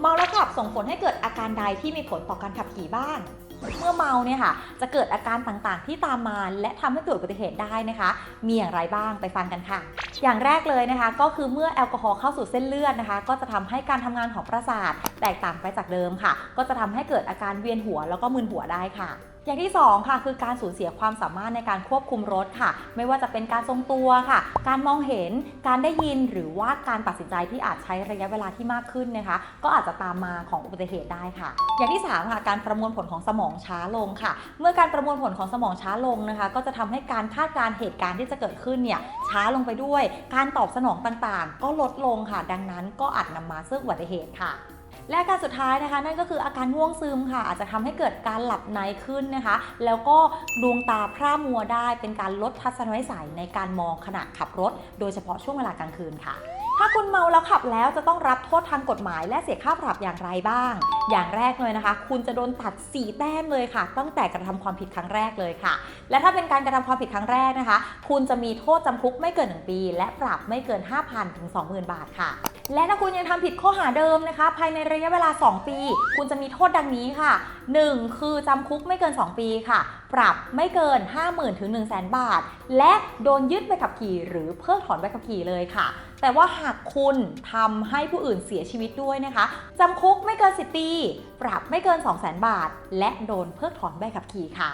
เมาแล้วขับส่งผลให้เกิดอาการใดที่มีผลต่อการขับขี่บ้าง เมื่อเมาเนี่ยค่ะ จะเกิดอาการต่างๆ ที่ตามมาและทำให้เกิดอุบัติเหตุได้นะคะ มีอย่างไรบ้างไปฟังกันค่ะ อย่างแรกเลยนะคะ ก็คือเมื่อแอลกอฮอล์เข้าสู่เส้นเลือดนะคะ ก็จะทำให้การทำงานของประสาทแตกต่างไปจากเดิมค่ะ ก็จะทำให้เกิดอาการเวียนหัวแล้วก็มึนหัวได้ค่ะ อย่างที่ 2 ค่ะคือการสูญเสียความสามารถในการควบคุมรถค่ะ ไม่ว่าจะเป็นการทรงตัวค่ะ การมองเห็นการได้ยินหรือว่าการตัดสินใจที่อาจใช้ระยะเวลาที่มากขึ้นนะคะ ก็อาจจะตามมาของอุบัติเหตุได้ค่ะ อย่างที่ 3 ค่ะ การประมวลผลของสมองช้าลงค่ะ เมื่อการประมวลผลของสมองช้าลงนะคะ ก็จะทำให้การคาดการเหตุการณ์ที่จะเกิดขึ้นเนี่ยช้าลงไปด้วย การตอบสนองต่างๆ ก็ลดลงค่ะ ดังนั้นก็อาจนำมาซึ่งอุบัติเหตุค่ะและอาการสุดท้ายนะคะ นั่นก็คืออาการง่วงซึมค่ะ อาจจะทำให้เกิดการหลับในขึ้นนะคะ แล้วก็ดวงตาพร่ามัวได้เป็นการลดทัศนวิสัยในการมองขณะขับรถ โดยเฉพาะช่วงเวลากลางคืนค่ะ ถ้าคุณเมาแล้วขับแล้วจะต้องรับโทษทางกฎหมาย และเสียค่าปรับอย่างไรบ้าง อย่างแรกเลยนะคะ คุณจะโดนตัด 4 แต้มเลยค่ะ ตั้งแต่กระทำความผิดครั้งแรกเลยค่ะ และถ้าเป็นการกระทำความผิดครั้งแรกนะคะ คุณจะมีโทษจำคุกไม่เกิน 1 ปี และปรับไม่เกิน 5,000 ถึง 20,000 บาทค่ะ และถ้าคุณยังทำผิดข้อหาเดิมนะคะ ภายในระยะเวลา 2 ปี คุณจะมีโทษดังนี้ค่ะ 1. คือจำคุกไม่เกิน 2 ปีค่ะ ปรับไม่เกิน 50,000 ถึง 1 0 0 0 0 0 บาท และโดนยึดใบขับขี่หรือเพิกถอนใบขับขี่เลยค่ะ แต่ว่าหากคุณทำให้ผู้อื่นเสียชีวิตด้วยนะคะจำคุกไม่เกิน 10 ปีปรับไม่เกิน 2 0 0 0 0 0 บาท และโดนเพิกถอนใบขับขี่ค่ะ